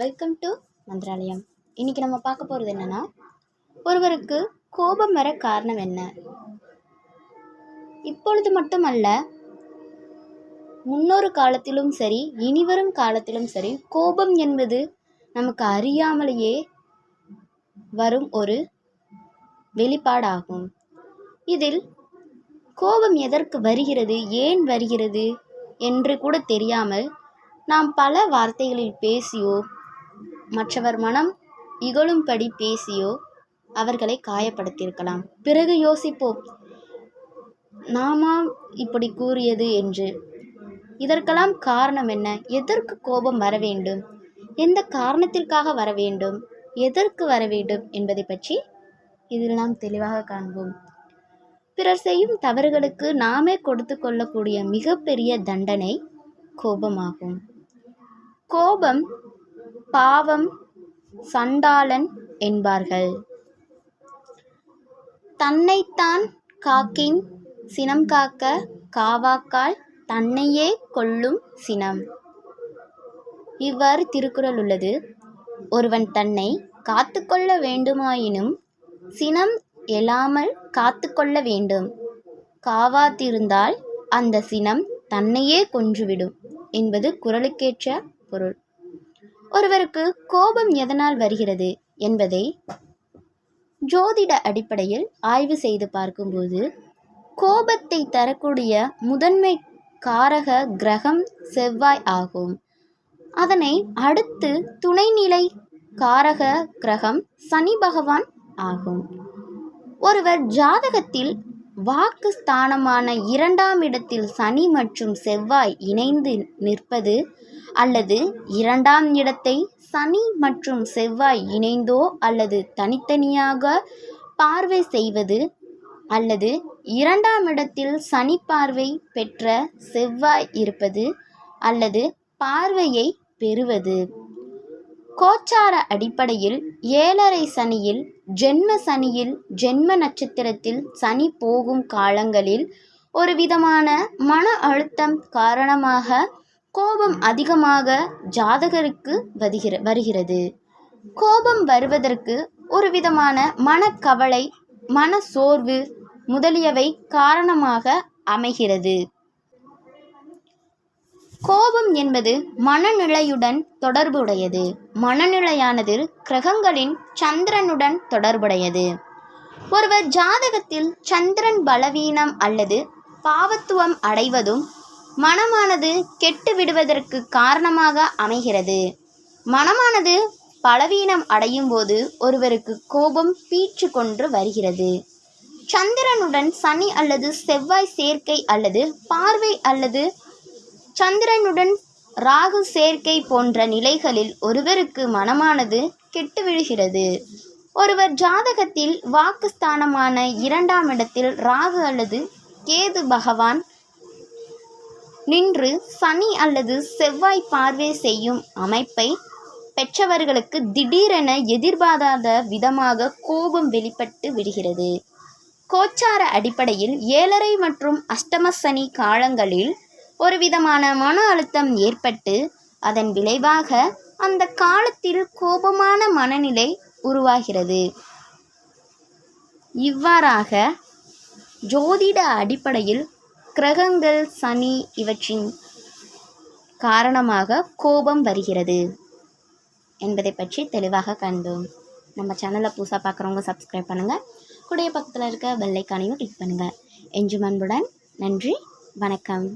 Welcome to Mantralayam. இன்னைக்கு நம்ம பார்க்க போகிறது என்னன்னா ஒருவருக்கு கோபம் வர காரணம் என்ன? இப்பொழுது மட்டுமல்ல முன்னொரு காலத்திலும் சரி இனிவரும் காலத்திலும் சரி கோபம் என்பது நமக்கு அறியாமலேயே வரும் ஒரு வெளிப்பாடாகும். இதில் கோபம் எதற்கு வருகிறது ஏன் வருகிறது என்று கூட தெரியாமல் நாம் பல வார்த்தைகளில் பேசியோ மற்றவர் மனம் இகழும்படி பேசியோ அவர்களை காயப்படுத்தியிருக்கலாம். பிறகு யோசிப்போம் நாமா இப்படி கூறியது என்று? இதற்கெல்லாம் காரணம் என்ன? எதற்கு கோபம் வர வேண்டும்? எந்த காரணத்திற்காக வர வேண்டும்? எதற்கு வர வேண்டும்? என்பதை பற்றி இதில் நாம் தெளிவாக காண்போம். பிறர் செய்யும் தவறுகளுக்கு நாமே கொடுத்து கொள்ளக்கூடிய மிகப்பெரிய தண்டனை கோபமாகும். கோபம் பாவம் சண்டாளன் என்பார்கள். தன்னைத்தான் காக்கின் சினம் காக்க காவாக்கால் தன்னையே கொல்லும் சினம். இவ்வாறு திருக்குறள் உள்ளது. ஒருவன் தன்னை காத்துக்கொள்ள வேண்டுமாயினும் சினம் எழாமல் காத்துக்கொள்ள வேண்டும். காவாத்திருந்தால் அந்த சினம் தன்னையே கொன்றுவிடும் என்பது குறளுக்கேற்ற பொருள். ஒருவருக்கு கோபம் எதனால் வருகிறது என்பதை ஜோதிட அடிப்படையில் ஆய்வு செய்து பார்க்கும்போது கோபத்தை தரக்கூடிய முதன்மை காரக கிரகம் செவ்வாய் ஆகும். அதனை அடுத்து துணைநிலை காரக கிரகம் சனி பகவான் ஆகும். ஒருவர் ஜாதகத்தில் வாக்கு ஸ்தானமான இரண்டாம் இடத்தில் சனி மற்றும் செவ்வாய் இணைந்து நிற்பது அல்லது இரண்டாம் இடத்தை சனி மற்றும் செவ்வாய் இணைந்தோ அல்லது தனித்தனியாக பார்வை செய்வது அல்லது இரண்டாம் இடத்தில் சனி பார்வை பெற்ற செவ்வாய் இருப்பது அல்லது பார்வையை பெறுவது. கோச்சார அடிப்படையில் ஏழரை சனியில் ஜென்ம சனியில் ஜென்ம நட்சத்திரத்தில் சனி போகும் காலங்களில் ஒரு விதமான மன அழுத்தம் காரணமாக கோபம் அதிகமாக ஜாதகருக்கு வருகிற வருகிறது. கோபம் வருவதற்கு ஒரு விதமான மனக்கவலை மன சோர்வு முதலியவை காரணமாக அமைகிறது. கோபம் என்பது மனநிலையுடன் தொடர்புடையது. மனநிலையானது கிரகங்களின் சந்திரனுடன் தொடர்புடையது. ஒருவர் ஜாதகத்தில் சந்திரன் பலவீனம் அல்லது பாவத்துவம் அடைவதும் மனமானது கெட்டு விடுவதற்கு காரணமாக அமைகிறது. மனமானது பலவீனம் அடையும் போது ஒருவருக்கு கோபம் பீற்று கொன்று வருகிறது. சந்திரனுடன் சனி அல்லது செவ்வாய் சேர்க்கை அல்லது பார்வை அல்லது சந்திரனுடன் ராகு சேர்க்கை போன்ற நிலைகளில் ஒருவருக்கு மனமானது கெட்டு விழுகிறது. ஒருவர் ஜாதகத்தில் வாக்குஸ்தானமான இரண்டாம் இடத்தில் ராகு அல்லது கேது பகவான் நின்று சனி அல்லது செவ்வாய் பார்வை செய்யும் அமைப்பை பெற்றவர்களுக்கு திடீரென எதிர்பாராத விதமாக கோபம் வெளிப்பட்டு விடுகிறது. கோச்சார அடிப்படையில் ஏழரை மற்றும் அஷ்டம சனி காலங்களில் ஒரு விதமான மன அழுத்தம் ஏற்பட்டு அதன் விளைவாக அந்த காலத்தில் கோபமான மனநிலை உருவாகிறது. இவ்வாறாக ஜோதிட அடிப்படையில் கிரகங்கள் சனி இவற்றின் காரணமாக கோபம் வருகிறது என்பதை பற்றி தெளிவாக கண்டோம். நம்ம சேனலை புதுசாக பார்க்குறவங்க சப்ஸ்கிரைப் பண்ணுங்கள் கூடிய பக்கத்தில் இருக்க பெல்லைக்கானையும் கிளிக் பண்ணுங்கள் எஞ்சும் அன்புடன் நன்றி வணக்கம்.